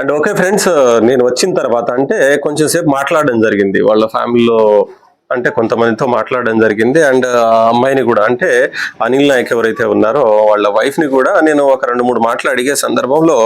And okay friends నేను వచ్చిన తర్వాత అంటే కొంచెం సేపు మాట్లాడడం జరిగింది. వాళ్ళ ఫ్యామిలీలో అంటే కొంతమందితో మాట్లాడడం జరిగింది. అండ్ uh, అమ్మాయిని కూడా అంటే అనిల్ నాయక్ ఎవరైతే ఉన్నారో వాళ్ళ వైఫ్ని కూడా నేను ఒక రెండు మూడు మాటలు అడిగే సందర్భంలో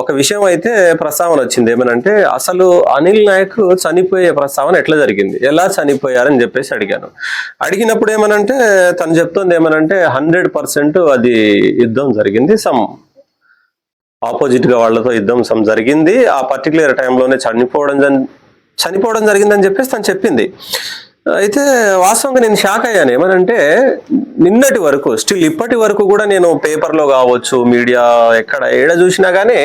ఒక విషయం అయితే ప్రస్తావన వచ్చింది. ఏమనంటే అసలు అనిల్ నాయక్ చనిపోయే ప్రస్తావన ఎట్లా జరిగింది? ఎలా చనిపోయారని చెప్పేసి అడిగాను. అడిగినప్పుడు ఏమనంటే తను చెప్తుంది ఏమనంటే హండ్రెడ్ పర్సెంట్ అది యుద్ధం జరిగింది. సమ్ ఆపోజిట్గా వాళ్ళతో యుద్ధం జరిగింది. ఆ పర్టికులర్ టైంలోనే చనిపోవడం జన్- చనిపోవడం జరిగిందని చెప్పేసి తను చెప్పింది. అయితే వాస్తవంగా నేను షాక్ అయ్యాను. ఏమనంటే నిన్నటి వరకు స్టిల్ ఇప్పటి వరకు కూడా నేను పేపర్లో కావచ్చు మీడియా ఎక్కడ ఏడ చూసినా కానీ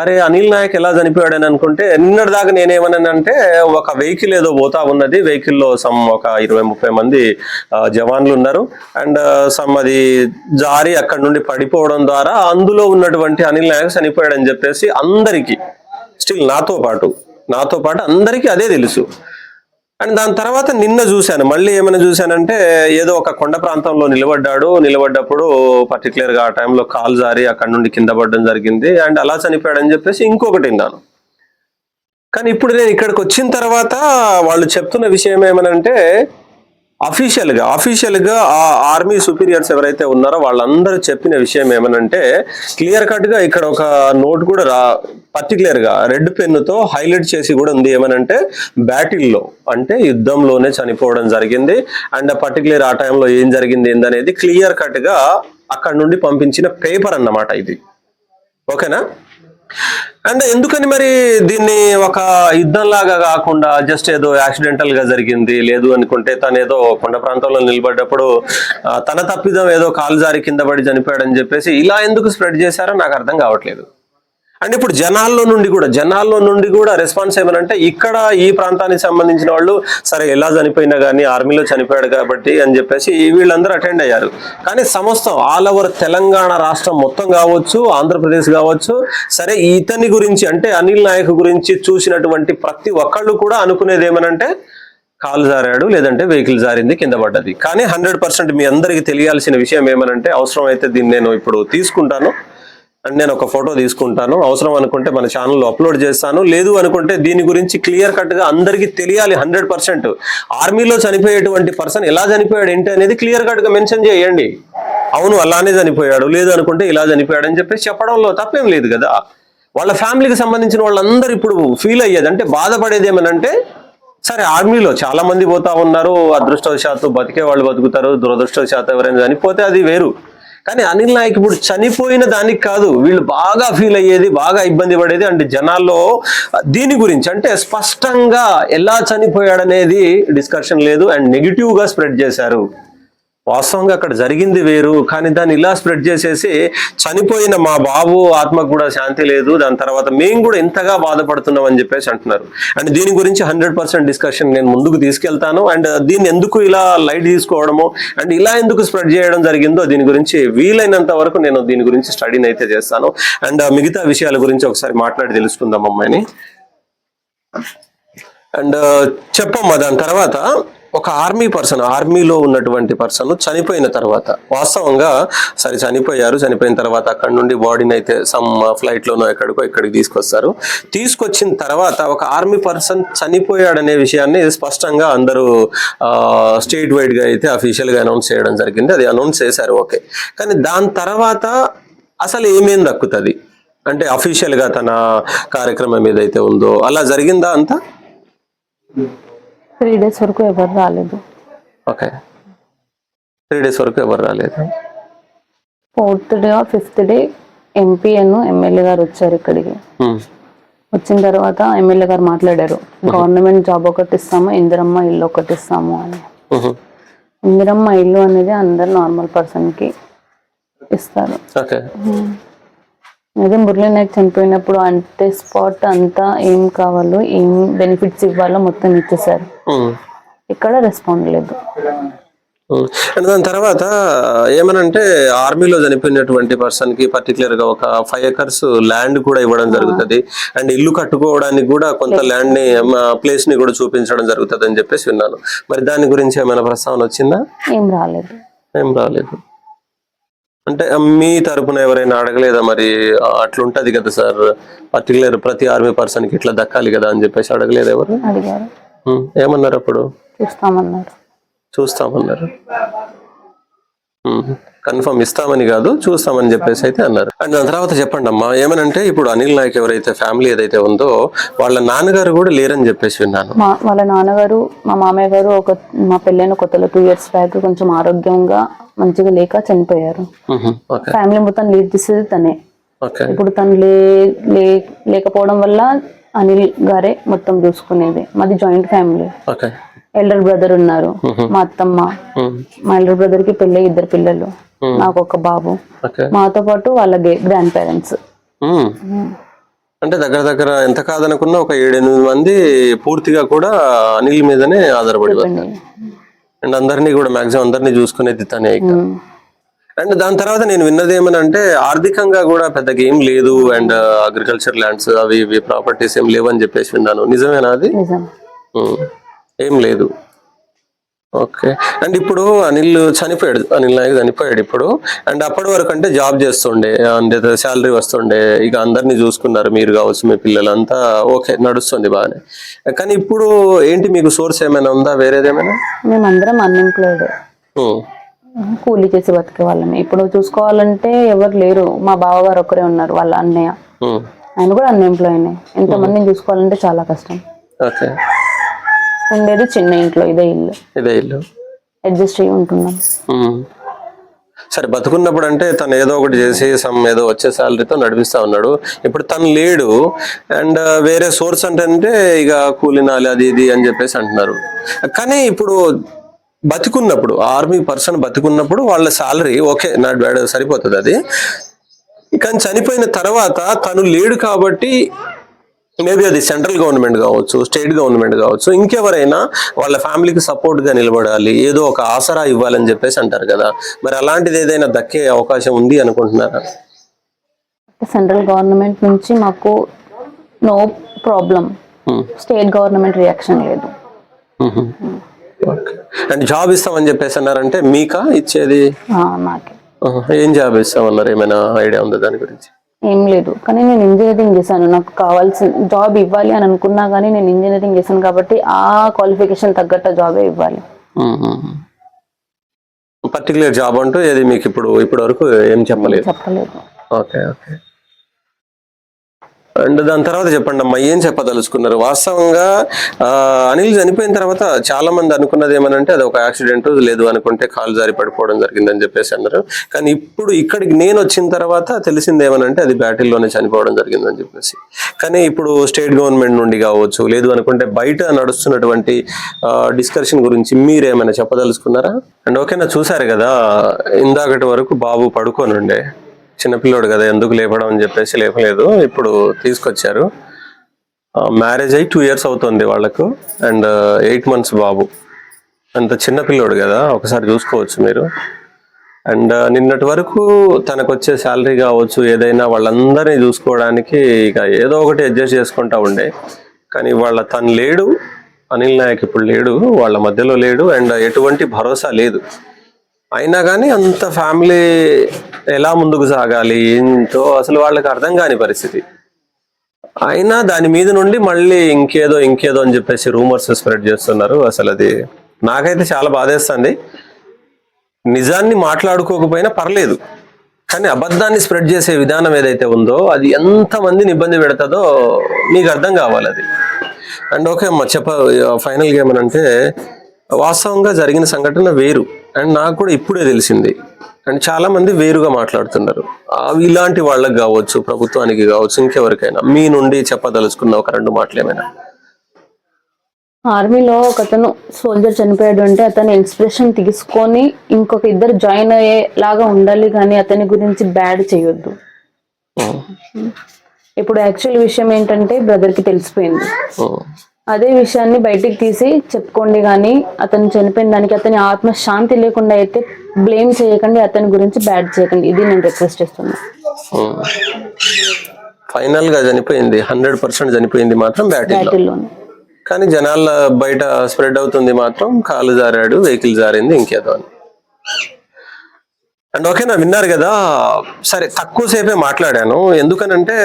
అరే అనిల్ నాయక్ ఎలా చనిపోయాడని అనుకుంటే నిన్నటి దాకా నేనేమన్నానంటే ఒక వెహికల్ ఏదో పోతా ఉన్నది. వెహికల్లో సమ్ ఒక ఇరవై ముప్పై మంది జవాన్లు ఉన్నారు. అండ్ సమ్ అది జారి అక్కడ నుండి పడిపోవడం ద్వారా అందులో ఉన్నటువంటి అనిల్ నాయక్ చనిపోయాడని చెప్పేసి అందరికీ స్టిల్ నాతో పాటు నాతో పాటు అందరికీ అదే తెలుసు. అండ్ దాని తర్వాత నిన్న చూశాను. మళ్ళీ ఏమైనా చూశానంటే ఏదో ఒక కొండ ప్రాంతంలో నిలబడ్డాడు. నిలబడ్డప్పుడు పర్టికులర్గా ఆ టైంలో కాల్ జారి అక్కడ నుండి కింద పడడం జరిగింది. అండ్ అలా చనిపోయాడని చెప్పేసి ఇంకొకటి విన్నాను. కానీ ఇప్పుడు నేను ఇక్కడికి వచ్చిన తర్వాత వాళ్ళు చెప్తున్న విషయం ఏమనంటే అఫీషియల్గా అఫీషియల్గా ఆ ఆర్మీ సుపీరియర్స్ ఎవరైతే ఉన్నారో వాళ్ళందరూ చెప్పిన విషయం ఏమనంటే క్లియర్ కట్గా ఇక్కడ ఒక నోట్ కూడా రా పర్టికులర్గా రెడ్ పెన్నుతో హైలైట్ చేసి కూడా ఉంది ఏమనంటే బ్యాటిల్లో అంటే యుద్ధంలోనే చనిపోవడం జరిగింది. అండ్ పర్టికులర్ ఆ టైంలో ఏం జరిగింది ఏందనేది క్లియర్ కట్గా అక్కడ నుండి పంపించిన పేపర్ అన్నమాట ఇది. ఓకేనా? అండ్ ఎందుకని మరి దీన్ని ఒక యుద్ధంలాగా కాకుండా జస్ట్ ఏదో యాక్సిడెంటల్గా జరిగింది లేదు అనుకుంటే తను ఏదో కొండ ప్రాంతంలో నిలబడ్డప్పుడు తన తప్పిదం ఏదో కాలుజారి కింద పడి చనిపోయాడని చెప్పేసి ఇలా ఎందుకు స్ప్రెడ్ చేశారో నాకు అర్థం కావట్లేదు. అండ్ ఇప్పుడు జనాల్లో నుండి కూడా జనాల్లో నుండి కూడా రెస్పాన్స్ ఏమనంటే ఇక్కడ ఈ ప్రాంతానికి సంబంధించిన వాళ్ళు సరే ఎలా చనిపోయినా కానీ ఆర్మీలో చనిపోయాడు కాబట్టి అని చెప్పేసి వీళ్ళందరూ అటెండ్ అయ్యారు. కానీ సమస్తం ఆల్ ఓవర్ తెలంగాణ రాష్ట్రం మొత్తం కావచ్చు ఆంధ్రప్రదేశ్ కావచ్చు సరే ఇతని గురించి అంటే అనిల్ నాయక్ గురించి చూసినటువంటి ప్రతి ఒక్కళ్ళు కూడా అనుకునేది ఏమనంటే కాలు జారాడు లేదంటే వెహికల్ జారింది కింద పడ్డది. కానీ హండ్రెడ్ పర్సెంట్ మీ అందరికీ తెలియాల్సిన విషయం ఏమనంటే అవసరం అయితే దీన్ని నేను ఇప్పుడు తీసుకుంటాను. అండ్ నేను ఒక ఫోటో తీసుకుంటాను. అవసరం అనుకుంటే మన ఛానల్లో అప్లోడ్ చేస్తాను. లేదు అనుకుంటే దీని గురించి క్లియర్ కట్గా అందరికీ తెలియాలి హండ్రెడ్ పర్సెంట్ ఆర్మీలో చనిపోయేటువంటి పర్సన్ ఎలా చనిపోయాడు ఏంటి అనేది క్లియర్ కట్గా మెన్షన్ చేయండి. అవును అలానే చనిపోయాడు. లేదు అనుకుంటే ఇలా చనిపోయాడు అని చెప్పేసి చెప్పడంలో తప్పేం లేదు కదా. వాళ్ళ ఫ్యామిలీకి సంబంధించిన వాళ్ళందరూ ఇప్పుడు ఫీల్ అయ్యేది అంటే బాధపడేది ఏమనంటే సరే ఆర్మీలో చాలా మంది పోతా ఉన్నారు. అదృష్టవశాత్తు బతికే వాళ్ళు బతుకుతారు. దురదృష్టవశాత్తు ఎవరైనా చనిపోతే అది వేరు. కానీ అనిల్ నాయక్ ఇప్పుడు చనిపోయిన దానికి కాదు వీళ్ళు బాగా ఫీల్ అయ్యేది బాగా ఇబ్బంది పడేది అంటే జనాల్లో దీని గురించి అంటే స్పష్టంగా ఎలా చనిపోయాడనేది డిస్కషన్ లేదు అండ్ నెగిటివ్గా స్ప్రెడ్ చేశారు. వాస్తవంగా అక్కడ జరిగింది వేరు కానీ దాన్ని ఇలా స్ప్రెడ్ చేసేసి చనిపోయిన మా బాబు ఆత్మకు కూడా శాంతి లేదు దాని తర్వాత మేము కూడా ఇంతగా బాధపడుతున్నాం అని చెప్పేసి అంటున్నారు. అండ్ దీని గురించి హండ్రెడ్ పర్సెంట్ డిస్కషన్ నేను ముందుకు తీసుకెళ్తాను. అండ్ దీన్ని ఎందుకు ఇలా లైట్ తీసుకోవడము అండ్ ఇలా ఎందుకు స్ప్రెడ్ చేయడం జరిగిందో దీని గురించి వీలైనంత వరకు నేను దీని గురించి స్టడీని అయితే చేస్తాను. అండ్ మిగతా విషయాల గురించి ఒకసారి మాట్లాడి తెలుసుకుందాం అమ్మాయిని. అండ్ చెప్పమ్మా దాని తర్వాత ఒక ఆర్మీ పర్సన్ ఆర్మీలో ఉన్నటువంటి పర్సన్ చనిపోయిన తర్వాత వాస్తవంగా సరే చనిపోయారు చనిపోయిన తర్వాత అక్కడ నుండి బాడీని అయితే సమ్ ఫ్లైట్లోనో ఎక్కడికో ఇక్కడికి తీసుకొస్తారు. తీసుకొచ్చిన తర్వాత ఒక ఆర్మీ పర్సన్ చనిపోయాడనే విషయాన్ని స్పష్టంగా అందరూ స్టేట్ వైడ్గా అయితే అఫీషియల్గా అనౌన్స్ చేయడం జరిగింది. అది అనౌన్స్ చేశారు ఓకే కానీ దాని తర్వాత అసలు ఏమేం దక్కుతుంది? అంటే అఫీషియల్గా తన కార్యక్రమం ఏదైతే ఉందో అలా జరిగిందా అంతా? త్రీ డేస్ వరకు ఎవరు రాలేదు. ఓకే. త్రీ డేస్ వరకు ఎవరు రాలేదు? Fourth day or fifth day MP Anu MLA గారు వచ్చారు ఇక్కడికి. వచ్చిన తర్వాత ఎమ్మెల్యే గారు మాట్లాడారు. గవర్నమెంట్ జాబ్ ఒకటి ఇస్తాము ఇందిరమ్మ ఇల్లు ఒకటి ఇస్తాము అని. ఇందిరమ్మ ఇల్లు అనేది అందరు నార్మల్ పర్సన్కి ఇస్తారు. ఓకే. అదే మురళీ నాయక్ చనిపోయినప్పుడు అంటే స్పాట్ అంతా ఏం కావాలో ఏం బెనిఫిట్స్ ఇవ్వాలో మొత్తం ఇచ్చేసారు ఇక్కడ రెస్పాండ్ లేదు. అండ్ దాని తర్వాత ఏమనంటే ఆర్మీలో చనిపోయినటువంటి పర్సన్కి పర్టికులర్గా ఒక ఫైవ్ ఎకర్స్ ల్యాండ్ కూడా ఇవ్వడం జరుగుతుంది. అండ్ ఇల్లు కట్టుకోవడానికి కూడా కొంత ల్యాండ్ని ప్లేస్ని కూడా చూపించడం జరుగుతుంది అని చెప్పేసి విన్నాను. మరి దాని గురించి ఏమైనా ప్రస్తావన వచ్చిందా? ఏం రాలేదు. ఏం రాలేదు. అంటే మీ తరపున ఎవరైనా అడగలేదా మరి? అట్లుంటది కదా సార్. పర్టికులర్ ప్రతి ఆర్మీ పర్సన్కి ఇట్లా దక్కాలి కదా అని చెప్పేసి అడగలేదు ఎవరు? అడిగారు. ఏమన్నారు అప్పుడు? చూస్తామన్నారు. చూస్తామన్నారు. కన్ఫర్మ్ ఇస్తామని కాదు చూస్తామని చెప్పేసి అయితే అన్నారు. అండ్ దాని తర్వాత చెప్పండి అమ్మా ఏమనంటే ఇప్పుడు అనిల్ నాయక్ ఎవరైతే ఫ్యామిలీ ఏదైతే ఉందో వాళ్ళ నాన్నగారు కూడా లేరని చెప్పేసి విన్నాను. మా వాళ్ళ నాన్నగారు మా మామయ్య గారు ఒక మా పెళ్ళైన కొత్తలో టూ ఇయర్స్ బ్యాక్ కొంచెం ఆరోగ్యంగా మంచిగా లేక చనిపోయారు. ఫ్యామిలీ మొత్తం లీడ్ చేసేది తనే. ఓకే. ఇప్పుడు తను లే లేకపోవడం వల్ల అనిల్ గారే మొత్తం చూసుకునేది. మాది joint family okay. Elder brother ఉన్నారు. మా అత్తమ్మ. మా ఎల్డర్ బ్రదర్కి పెళ్ళి ఇద్దరు పిల్లలు. నాకు ఒక బాబు. మాతో పాటు వాళ్ళ గ్రాండ్ పేరెంట్స్ అంటే దగ్గర దగ్గర ఎంత కాదనుకున్నా ఒక ఏడెనిమిది మంది పూర్తిగా కూడా అనిల్ మీదనే ఆధారపడి. అండ్ అందరినీ కూడా మాక్సిమం అందరినీ చూసుకునేది తనే. అండ్ దాని తర్వాత నేను విన్నది ఏమనంటే ఆర్థికంగా కూడా పెద్దగా ఏం లేదు అండ్ అగ్రికల్చర్ ల్యాండ్స్ అవి ఇవి ప్రాపర్టీస్ ఏం లేవని చెప్పేసి విన్నాను. నిజమేనా అది. ఏం లేదు. ఓకే. అండ్ ఇప్పుడు అనిల్ చనిపోయాడు. అనిల్ నాయక్ చనిపోయాడు ఇప్పుడు. అండ్ అప్పటి వరకు అంటే జాబ్ చేస్తుండే. అండ్ శాలరీ వస్తుండే. ఇక అందరినీ చూసుకున్నారు. మీరు కావచ్చు మీ పిల్లలంతా. ఓకే నడుస్తుంది బాగానే. కానీ ఇప్పుడు ఏంటి మీకు సోర్స్ ఏమైనా ఉందా? వేరేదేమైనా మేమందరం అన్ఎంప్లాయిడ్. కూలీ చేసి బతికే వాళ్ళమే ఇప్పుడు చూసుకోవాలంటే ఎవరు లేరు. మా బావగారు ఒకరే ఉన్నారు వాళ్ళ అన్నయ్య. ఆయన కూడా అన్ఎంప్లాయ్నే. ఎంతమందిని చూసుకోవాలంటే చాలా కష్టం. ఓకే. ఉండేది చిన్న ఇంట్లో ఇదే ఇల్లు. ఇదే ఇల్లు. అడ్జస్ట్ అయ్యి ఉంటున్నాం. సరే బతుకున్నప్పుడు అంటే తను ఏదో ఒకటి చేసి సమ్ ఏదో వచ్చే శాలరీతో నడిపిస్తా ఉన్నాడు. ఇప్పుడు తను లేడు. అండ్ వేరే సోర్స్ అంటే ఇక కూలినాలి అది ఇది అని చెప్పేసి అంటున్నారు. కానీ ఇప్పుడు బతికున్నప్పుడు ఆర్మీ పర్సన్ బతికున్నప్పుడు వాళ్ళ శాలరీ ఓకే బ్యాడ్ సరిపోతుంది అది. కానీ చనిపోయిన తర్వాత తను లేడు కాబట్టి మేబీ అది సెంట్రల్ గవర్నమెంట్ కావచ్చు స్టేట్ గవర్నమెంట్ కావచ్చు ఇంకెవరైనా వాళ్ళ ఫ్యామిలీకి సపోర్ట్గా నిలబడాలి ఏదో ఒక ఆసరా ఇవ్వాలని చెప్పేసి అంటారు కదా. మరి అలాంటిది ఏదైనా దక్కే అవకాశం ఉంది అనుకుంటున్నారా? సెంట్రల్ గవర్నమెంట్ నుంచి మాకు no problem state government reaction లేదు. అండ్ జాబ్ ఇస్తామని చెప్పేసి అన్నారంటే మీకా ఇచ్చేది? ఆహా, ఏం జాబ్ ఇస్తామన్నారు? ఏమైనా ఐడియా ఉందా దాని గురించి? ఏం లేదు. కానీ నేను ఇంజనీరింగ్ చేశాను. నాకు కావాల్సిన జాబ్ ఇవ్వాలి అని అనుకున్నా కానీ నేను ఇంజనీరింగ్ చేశాను కాబట్టి ఆ క్వాలిఫికేషన్ తగ్గట్టు జాబే ఇవ్వాలి. పర్టికులర్ జాబ్ అంటూ ఏది మీకు ఇప్పుడు ఇప్పటి వరకు ఏం చెప్పలేదు? చెప్పలేదు. Okay okay. అండ్ దాని తర్వాత చెప్పండి అమ్మా ఏం చెప్పదలుచుకున్నారు? వాస్తవంగా అనిల్ చనిపోయిన తర్వాత చాలా మంది అనుకున్నది ఏమనంటే అది ఒక యాక్సిడెంట్ లేదు అనుకుంటే కాలు జారి పడిపోవడం జరిగిందని చెప్పేసి అన్నారు. కానీ ఇప్పుడు ఇక్కడికి నేను వచ్చిన తర్వాత తెలిసింది ఏమనంటే అది బ్యాటిల్లోనే చనిపోవడం జరిగిందని చెప్పేసి. కానీ ఇప్పుడు స్టేట్ గవర్నమెంట్ నుండి కావచ్చు లేదు అనుకుంటే బయట నడుస్తున్నటువంటి డిస్కషన్ గురించి మీరు ఏమైనా చెప్పదలుచుకున్నారా? అండ్ ఓకేనా చూసారు కదా ఇందాకటి వరకు బాబు పడుకోనుండే. చిన్నపిల్లోడు కదా ఎందుకు లేపడం అని చెప్పేసి లేపలేదు. ఇప్పుడు తీసుకొచ్చారు. మ్యారేజ్ అయ్యి టూ ఇయర్స్ అవుతుంది వాళ్ళకు. అండ్ ఎయిట్ మంత్స్ బాబు. అంత చిన్న పిల్లోడు కదా ఒకసారి చూసుకోవచ్చు మీరు. అండ్ uh, నిన్నటి వరకు తనకు వచ్చే శాలరీ కావచ్చు ఏదైనా వాళ్ళందరినీ చూసుకోవడానికి ఇక ఏదో ఒకటి అడ్జస్ట్ చేసుకుంటా ఉండే. కానీ వాళ్ళ తను లేడు అనిల్ నాయక్ ఇప్పుడు లేడు వాళ్ళ మధ్యలో లేడు అండ్ uh, ఎటువంటి భరోసా లేదు. అయినా కానీ అంత ఫ్యామిలీ ఎలా ముందుకు సాగాలి? ఏంటో అసలు వాళ్ళకి అర్థం కాని పరిస్థితి. అయినా దాని మీద నుండి మళ్ళీ ఇంకేదో ఇంకేదో అని చెప్పేసి రూమర్స్ స్ప్రెడ్ చేస్తున్నారు. అసలు అది నాకైతే చాలా బాధేస్తుంది. నిజాన్ని మాట్లాడుకోకపోయినా పర్లేదు. కానీ అబద్ధాన్ని స్ప్రెడ్ చేసే విధానం ఏదైతే ఉందో అది ఎంతమందిని ఇబ్బంది పెడుతుందో మీకు అర్థం కావాలి అది. అండ్ ఓకే అమ్మా చెప్ప ఫైనల్గా ఏమనంటే వాస్తవంగా జరిగిన సంఘటన వేరు. అండ్ నాకు కూడా ఇప్పుడే తెలిసింది. అండ్ చాలా మంది వేరుగా మాట్లాడుతున్నారు. ఇలాంటి వాళ్ళకి కావచ్చు ప్రభుత్వానికి కావచ్చు ఇంకెవరికైనా మీ నుండి చెప్పదలుచుకున్న ఒక రెండు మాటలు ఏమైనా? ఆర్మీలో ఒక అతను సోల్జర్ చనిపోయాడు అంటే అతను ఇన్స్పిరేషన్ తీసుకొని ఇంకొక ఇద్దరు జాయిన్ అయ్యేలాగా ఉండాలి కానీ అతని గురించి బ్యాడ్ చేయొద్దు. ఇప్పుడు యాక్చువల్ విషయం ఏంటంటే బ్రదర్కి తెలిసిపోయింది. అదే విషయాన్ని బయటికి తీసి చెప్పుకోండి కానీ అతను చనిపోయిన దానికి అతని ఆత్మ శాంతి లేకుండా అయితే బ్లేమ్ చేయకండి అతని గురించి బ్యాడ్ చేయకండి. ఇది నేను రిక్వెస్ట్ చేస్తున్నా. ఫైనల్గా చనిపోయింది. హండ్రెడ్ పర్సెంట్ చనిపోయింది మాత్రం బ్యాటింగ్ బ్యాటిల్లోనే కానీ జనాల బయట స్ప్రెడ్ అవుతుంది మాత్రం కాలు జారాడు వెహికల్ జారింది ఇంకేదో అని. అండ్ ఓకేనా విన్నారు కదా. సరే తక్కువ సేపే మాట్లాడాను. ఎందుకనంటే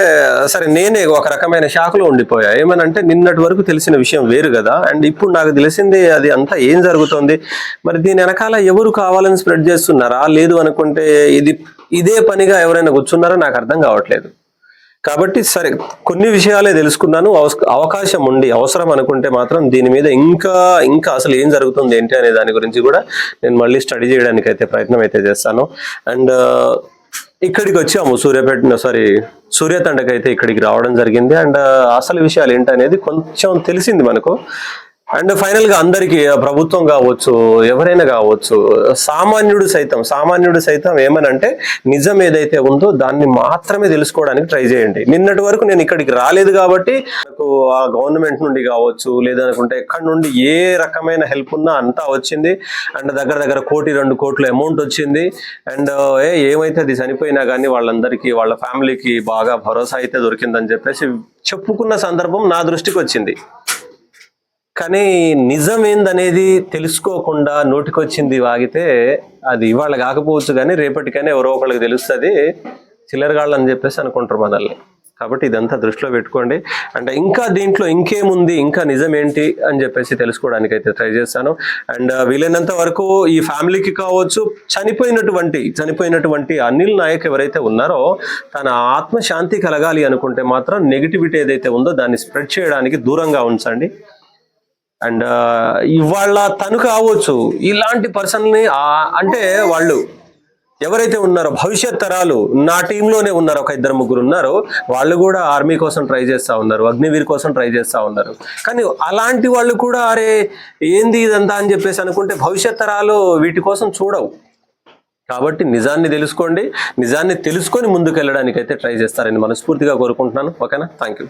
సరే నేనే ఒక రకమైన షాక్లో ఉండిపోయా. ఏమనంటే నిన్నటి వరకు తెలిసిన విషయం వేరు కదా. అండ్ ఇప్పుడు నాకు తెలిసింది అది అంతా ఏం జరుగుతుంది? మరి దీని వెనకాల ఎవరు కావాలని స్ప్రెడ్ చేస్తున్నారా? లేదు అనుకుంటే ఇది ఇదే పనిగా ఎవరైనా కూర్చున్నారో? నాకు అర్థం కావట్లేదు. కాబట్టి సరే కొన్ని విషయాలే తెలుసుకున్నాను. అవకాశం ఉండి అవసరం అనుకుంటే మాత్రం దీని మీద ఇంకా ఇంకా అసలు ఏం జరుగుతుంది ఏంటి అనే దాని గురించి కూడా నేను మళ్ళీ స్టడీ చేయడానికి అయితే ప్రయత్నం అయితే చేస్తాను. అండ్ ఇక్కడికి వచ్చాము సూర్యాపేట సారీ సూర్యతండకైతే ఇక్కడికి రావడం జరిగింది. అండ్ అసలు విషయాలు ఏంటనేది కొంచెం తెలిసింది మనకు. అండ్ ఫైనల్గా అందరికి ప్రభుత్వం కావచ్చు ఎవరైనా కావచ్చు సామాన్యుడు సైతం సామాన్యుడు సైతం ఏమనంటే నిజం ఏదైతే ఉందో దాన్ని మాత్రమే తెలుసుకోవడానికి ట్రై చేయండి. నిన్నటి వరకు నేను ఇక్కడికి రాలేదు కాబట్టి నాకు ఆ గవర్నమెంట్ నుండి కావచ్చు లేదనుకుంటే ఎక్కడి నుండి ఏ రకమైన హెల్ప్ ఉన్నా అంతా వచ్చింది. అండ్ దగ్గర దగ్గర కోటి రెండు కోట్ల అమౌంట్ వచ్చింది. అండ్ ఏ ఏమైతే అది చనిపోయినా కానీ వాళ్ళందరికీ వాళ్ళ ఫ్యామిలీకి బాగా భరోసా అయితే దొరికిందని చెప్పేసి చెప్పుకున్న సందర్భం నా దృష్టికి వచ్చింది. కానీ నిజం ఏందనేది తెలుసుకోకుండా నోటికొచ్చింది వాగితే అది ఇవాళ కాకపోవచ్చు కానీ రేపటికైనా ఎవరో ఒకళ్ళకి తెలుస్తుంది. చిల్లరగాళ్ళు అని చెప్పేసి అనుకుంటారు మనల్ని. కాబట్టి ఇదంతా దృష్టిలో పెట్టుకోండి. అండ్ ఇంకా దీంట్లో ఇంకేముంది ఇంకా నిజం ఏంటి అని చెప్పేసి తెలుసుకోవడానికి అయితే ట్రై చేస్తాను. అండ్ వీలైనంత వరకు ఈ ఫ్యామిలీకి కావచ్చు చనిపోయినటువంటి చనిపోయినటువంటి అనిల్ నాయక్ ఎవరైతే ఉన్నారో తన ఆత్మశాంతి కలగాలి అనుకుంటే మాత్రం నెగిటివిటీ ఏదైతే ఉందో దాన్ని స్ప్రెడ్ చేయడానికి దూరంగా ఉంచండి. అండ్ ఇవాళ తను కావచ్చు ఇలాంటి పర్సన్ని అంటే వాళ్ళు ఎవరైతే ఉన్నారో భవిష్యత్ తరాలు నా టీంలోనే ఉన్నారు ఒక ఇద్దరు ముగ్గురు ఉన్నారు వాళ్ళు కూడా ఆర్మీ కోసం ట్రై చేస్తూ ఉన్నారు అగ్నివీర్ కోసం ట్రై చేస్తూ ఉన్నారు. కానీ అలాంటి వాళ్ళు కూడా అరే ఏంది ఇదంతా అని చెప్పేసి అనుకుంటే భవిష్యత్ తరాలు వీటి కోసం చూడవు. కాబట్టి నిజాన్ని తెలుసుకోండి నిజాన్ని తెలుసుకొని ముందుకు వెళ్ళడానికి అయితే ట్రై చేస్తారని మనస్ఫూర్తిగా కోరుకుంటున్నాను. ఓకేనా? Thank you